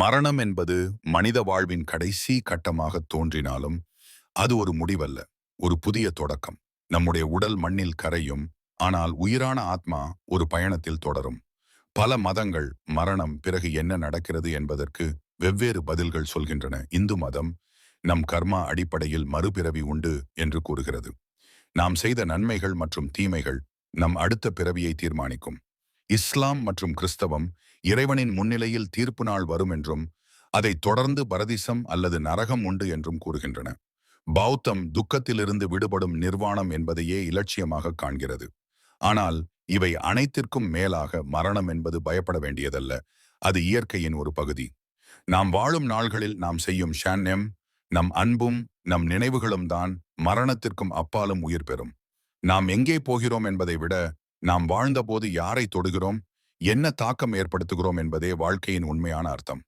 மரணம் என்பது மனித வாழ்வின் கடைசி கட்டமாக தோன்றினாலும் அது ஒரு முடிவல்ல ஒரு புதிய தொடக்கம். நம்முடைய உடல் மண்ணில் கரையும் ஆனால் உயிரான ஆத்மா ஒரு பயணத்தில் தொடரும். பல மதங்கள் மரணம் பிறகு என்ன நடக்கிறது என்பதற்கு வெவ்வேறு பதில்கள் சொல்கின்றன. இந்து மதம் நம் கர்மா அடிப்படையில் மறுபிறவி உண்டு என்று கூறுகிறது. நாம் செய்த நன்மைகள் மற்றும் தீமைகள் நம் அடுத்த பிறவியை தீர்மானிக்கும். இஸ்லாம் மற்றும் கிறிஸ்தவம் இறைவனின் முன்னிலையில் தீர்ப்பு நாள் வரும் என்றும் அதைத் தொடர்ந்து பரதிசம் அல்லது நரகம் உண்டு என்றும் கூறுகின்றன. பௌத்தம் துக்கத்திலிருந்து விடுபடும் நிர்வாணம் என்பதையே இலட்சியமாக காண்கிறது. ஆனால் இவை அனைத்திற்கும் மேலாக மரணம் என்பது பயப்பட வேண்டியதல்ல. அது இயற்கையின் ஒரு பகுதி. நாம் வாழும் நாள்களில் நாம் செய்யும் ஷான்யம் நம் அன்பும் நம் நினைவுகளும் தான் மரணத்திற்கும் அப்பாலும் உயிர் பெறும். நாம் எங்கே போகிறோம் என்பதை விட நாம் வாழ்ந்தபோது யாரை தொடுகிறோம்? என்ன தாக்கம் ஏற்படுத்துகிறோம் என்பதே வாழ்க்கையின் உண்மையான அர்த்தம்.